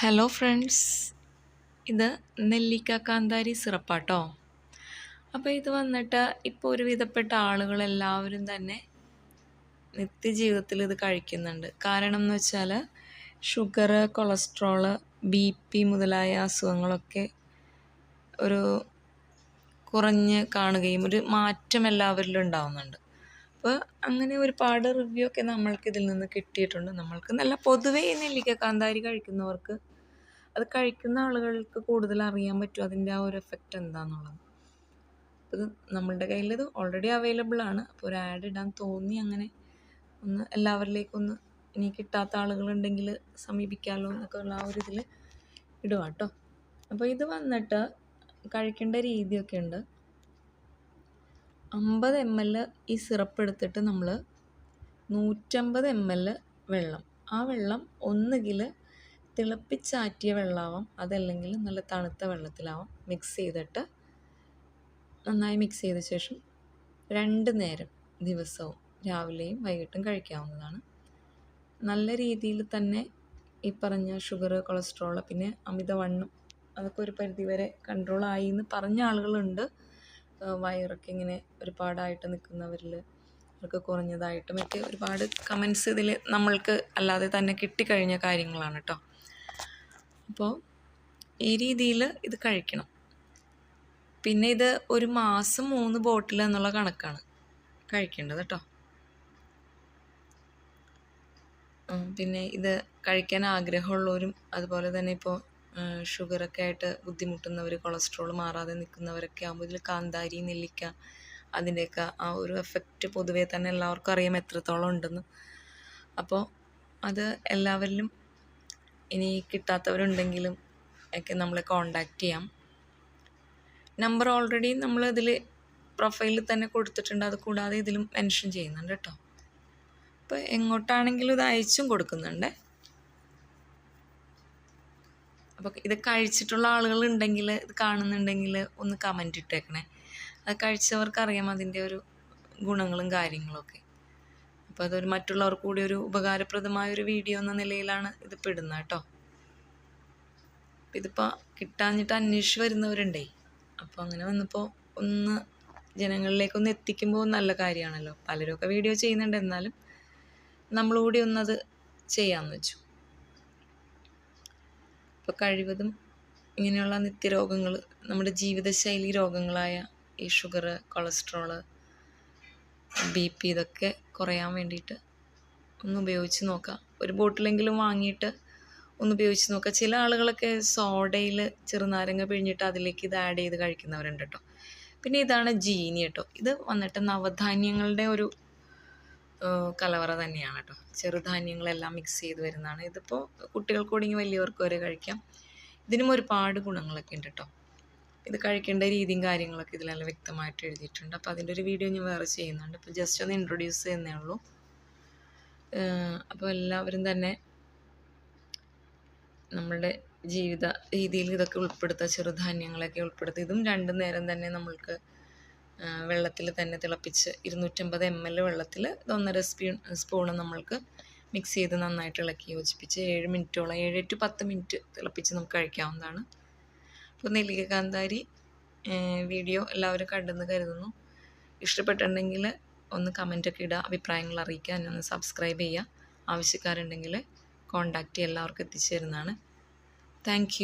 Hello friends ഇത് നെല്ലിക്ക കാന്താരി സിറപ്പാട്ടോ. അപ്പോൾ ഇത് വന്നിട്ട് ഇപ്പോൾ ഒരുവിധപ്പെട്ട ആളുകളെല്ലാവരും തന്നെ നിത്യജീവിതത്തിൽ ഇത് കഴിക്കുന്നുണ്ട്. കാരണം എന്ന് വെച്ചാൽ ഷുഗർ കൊളസ്ട്രോൾ ബി പി മുതലായ അസുഖങ്ങളൊക്കെ ഒരു കുറഞ്ഞ് കാണുകയും ഒരു മാറ്റം എല്ലാവരിലും ഉണ്ടാവുന്നുണ്ട്. അപ്പോൾ അങ്ങനെ ഒരുപാട് റിവ്യൂ ഒക്കെ നമ്മൾക്ക് ഇതിൽ നിന്ന് കിട്ടിയിട്ടുണ്ട്. നമ്മൾക്ക് നല്ല പൊതുവേ നെല്ലിക്ക കാന്താരി കഴിക്കുന്നവർക്ക് അത് കഴിക്കുന്ന ആളുകൾക്ക് കൂടുതൽ അറിയാൻ പറ്റും അതിന്റെ ആ ഒരു എഫക്റ്റ് എന്താണെന്നുള്ളത് ഇത് നമ്മളുടെ കയ്യിൽ ഇത് ഓൾറെഡി അവൈലബിൾ ആണ്. അപ്പോൾ ഒരു ആഡ് ഇടാൻ തോന്നി അങ്ങനെ ഒന്ന് എല്ലാവരിലേക്കും ഒന്ന് ഇനി കിട്ടാത്ത ആളുകളുണ്ടെങ്കിൽ സമീപിക്കാമല്ലോ എന്നൊക്കെ ഉള്ള ആ ഒരു ഇതിൽ ഇടുക കേട്ടോ അപ്പോൾ ഇത് വന്നിട്ട് കഴിക്കേണ്ട രീതിയൊക്കെ ഉണ്ട്. അമ്പത് എം എൽ ഈ സിറപ്പ് എടുത്തിട്ട് നമ്മൾ നൂറ്റമ്പത് എം എൽ വെള്ളം. ആ വെള്ളം ഒന്നുകിൽ തിളപ്പിച്ചാറ്റിയ വെള്ളമാവാം. അതല്ലെങ്കിൽ നല്ല തണുത്ത വെള്ളത്തിലാവാം. മിക്സ് ചെയ്തിട്ട് നന്നായി മിക്സ് ചെയ്ത ശേഷം രണ്ട് നേരം ദിവസവും രാവിലെയും വൈകിട്ടും കഴിക്കാവുന്നതാണ്. നല്ല രീതിയിൽ തന്നെ ഈ പറഞ്ഞ ഷുഗർ കൊളസ്ട്രോൾ പിന്നെ അമിതവണ്ണം അതൊക്കെ ഒരു പരിധിവരെ കൺട്രോൾ ആയി എന്ന് പറഞ്ഞ ആളുകളുണ്ട്. വയറൊക്കെ ഇങ്ങനെ ഒരുപാടായിട്ട് നിൽക്കുന്നവരിൽ അവർക്ക് കുറഞ്ഞതായിട്ടും ഒക്കെ ഒരുപാട് കമൻസ് ഇതിൽ നമ്മൾക്ക് അല്ലാതെ തന്നെ കിട്ടിക്കഴിഞ്ഞ കാര്യങ്ങളാണ് കേട്ടോ അപ്പോൾ ഈ രീതിയിൽ ഇത് കഴിക്കണം. പിന്നെ ഇത് ഒരു മാസം മൂന്ന് ബോട്ടിൽ എന്നുള്ള കണക്കാണ് കഴിക്കേണ്ടത് കേട്ടോ പിന്നെ ഇത് കഴിക്കാൻ ആഗ്രഹമുള്ളവരും അതുപോലെ തന്നെ ഇപ്പോൾ ഷുഗറൊക്കെ ആയിട്ട് ബുദ്ധിമുട്ടുന്നവർ കൊളസ്ട്രോൾ മാറാതെ നിൽക്കുന്നവരൊക്കെ ആകുമ്പോൾ ഇതിൽ കാന്താരി നെല്ലിക്ക അതിന്റെയൊക്കെ ആ ഒരു എഫക്റ്റ് പൊതുവേ തന്നെ എല്ലാവർക്കും അറിയാം എത്രത്തോളം ഉണ്ടെന്ന്. അപ്പോൾ അത് എല്ലാവരിലും ഇനി കിട്ടാത്തവരുണ്ടെങ്കിലും ഒക്കെ നമ്മളെ കോണ്ടാക്റ്റ് ചെയ്യാം. നമ്പർ ഓൾറെഡി നമ്മൾ ഇതിൽ പ്രൊഫൈലിൽ തന്നെ കൊടുത്തിട്ടുണ്ട്. അത് കൂടാതെ ഇതിലും മെൻഷൻ ചെയ്യുന്നുണ്ട് കേട്ടോ അപ്പോൾ എങ്ങോട്ടാണെങ്കിലും ഇത് അയച്ചും കൊടുക്കുന്നുണ്ട്. അപ്പോൾ ഇത് കഴിച്ചിട്ടുള്ള ആളുകൾ ആളുകളുണ്ടെങ്കിൽ ഇത് കാണുന്നുണ്ടെങ്കിൽ ഒന്ന് കമന്റ് ഇട്ടേക്കണേ. അത് കഴിച്ചവർക്കറിയാം അതിന്റെ ഒരു ഗുണങ്ങളും കാര്യങ്ങളൊക്കെ. അപ്പോൾ അതൊരു മറ്റുള്ളവർക്ക് കൂടി ഒരു ഉപകാരപ്രദമായ ഒരു വീഡിയോ എന്ന നിലയിലാണ് ഇത് പെടുന്നത് കേട്ടോ. ഇതിപ്പോൾ കിട്ടാഞ്ഞിട്ട് അന്വേഷിച്ച് വരുന്നവരുണ്ടേ. അപ്പോൾ അങ്ങനെ വന്നപ്പോൾ ഒന്ന് ജനങ്ങളിലേക്കൊന്ന് എത്തിക്കുമ്പോൾ നല്ല കാര്യമാണല്ലോ. പലരൊക്കെ വീഡിയോ ചെയ്യുന്നുണ്ട്. എന്നാലും നമ്മളുകൂടി ഒന്നത് ചെയ്യാമെന്ന് വെച്ചു. അപ്പോൾ കഴിവതും ഇങ്ങനെയുള്ള നിത്യരോഗങ്ങൾ നമ്മുടെ ജീവിതശൈലി രോഗങ്ങളായ ഈ ഷുഗർ കൊളസ്ട്രോൾ ബി പി ഇതൊക്കെ കുറയാൻ വേണ്ടിയിട്ട് ഒന്ന് ഉപയോഗിച്ച് നോക്കാം. ഒരു ബോട്ടിലെങ്കിലും വാങ്ങിയിട്ട് ഒന്ന് ഉപയോഗിച്ച് നോക്കുക ചില ആളുകളൊക്കെ സോഡയിൽ ചെറുനാരങ്ങ പിഴിഞ്ഞിട്ട് അതിലേക്ക് ഇത് ആഡ് ചെയ്ത് കഴിക്കുന്നവരുണ്ട് കേട്ടോ. പിന്നെ ഇതാണ് ജീനി കേട്ടോ. ഇത് വന്നിട്ട് നവധാന്യങ്ങളുടെ ഒരു കലവറ തന്നെയാണ് കേട്ടോ. ചെറുധാന്യങ്ങളെല്ലാം മിക്സ് ചെയ്ത് വരുന്നതാണ്. ഇതിപ്പോൾ കുട്ടികൾക്കൂടെ വലിയവർക്ക് വരെ കഴിക്കാം. ഇതിനും ഒരുപാട് ഗുണങ്ങളൊക്കെ ഉണ്ട് കേട്ടോ. ഇത് കഴിക്കേണ്ട രീതിയും കാര്യങ്ങളൊക്കെ ഇതിലെല്ലാം വ്യക്തമായിട്ട് എഴുതിയിട്ടുണ്ട്. അപ്പോൾ അതിന്റെ ഒരു വീഡിയോ ഞാൻ വേറെ ചെയ്യുന്നുണ്ട്. അപ്പോൾ ജസ്റ്റ് ഒന്ന് ഇൻട്രൊഡ്യൂസ് ചെയ്യുന്നേ ഉള്ളൂ. അപ്പോൾ എല്ലാവരും തന്നെ നമ്മളുടെ ജീവിത രീതിയിൽ ഇതൊക്കെ ഉൾപ്പെടുത്തുക ചെറുധാന്യങ്ങളൊക്കെ ഉൾപ്പെടുത്തുക. ഇതും രണ്ടു നേരം തന്നെ നമ്മൾക്ക് വെള്ളത്തിൽ തന്നെ തിളപ്പിച്ച് ഇരുന്നൂറ്റമ്പത് എം എൽ വെള്ളത്തിൽ ഒന്നര സ്പൂൺ സ്പൂണ് നമ്മൾക്ക് മിക്സ് ചെയ്ത് നന്നായിട്ട് ഇളക്കി യോജിപ്പിച്ച് ഏഴ് മിനിറ്റോളം ഏഴ് ടു പത്ത് മിനിറ്റ് തിളപ്പിച്ച് നമുക്ക് കഴിക്കാവുന്നതാണ്. അപ്പോൾ നെല്ലിക്ക കാന്താരി വീഡിയോ എല്ലാവരും കണ്ടെന്ന് കരുതുന്നു. ഇഷ്ടപ്പെട്ടിട്ടുണ്ടെങ്കിൽ ഒന്ന് കമന്റൊക്കെ ഇടുക അഭിപ്രായങ്ങൾ അറിയിക്കുക എന്നെ ഒന്ന് സബ്സ്ക്രൈബ് ചെയ്യുക. ആവശ്യക്കാരുണ്ടെങ്കിൽ കോണ്ടാക്റ്റ് എല്ലാവർക്കും എത്തിച്ചു തരുന്നതാണ്. താങ്ക്